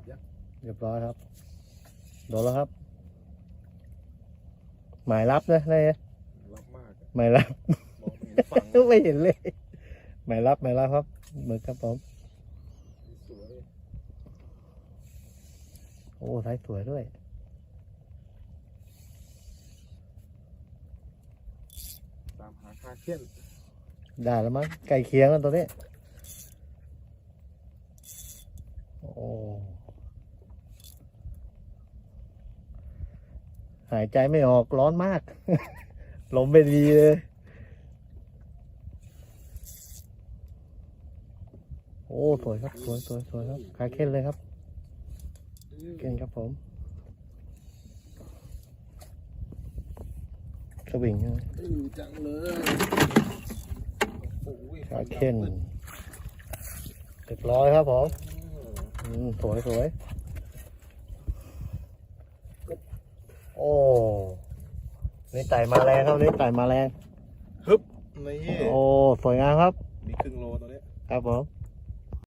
ขับยักษ์เรียบร้อยครับ โดนแล้วครับ หมายรับนะนี่รับมากอะหมายรับ มองไม่เห็นฝั่งไม่เห็นเลย หมายรับหมายรับครับเหมือนครับผม สวยโอ้สายสวยด้วย ตามหาคาเค้นได้แล้วมั้งใกล้เคียงแล้วตัวนี้ หายใจไม่ออกร้อนมาก ลมไม่ดีเลย โอ้สวยครับสวยสวยสวยครับขายเข้นเลยครับเก่งครับผมสวิงใช่ไหมจังเลยขายเข้นเรียบร้อยครับผมอืมสวยสวย โอ้นี่ไต่มาแรงครับนี่ไต่มาแรงฮึบนี่โอ้สวยงามครับ มีครึ่งโลตัวเนี้ยครับผม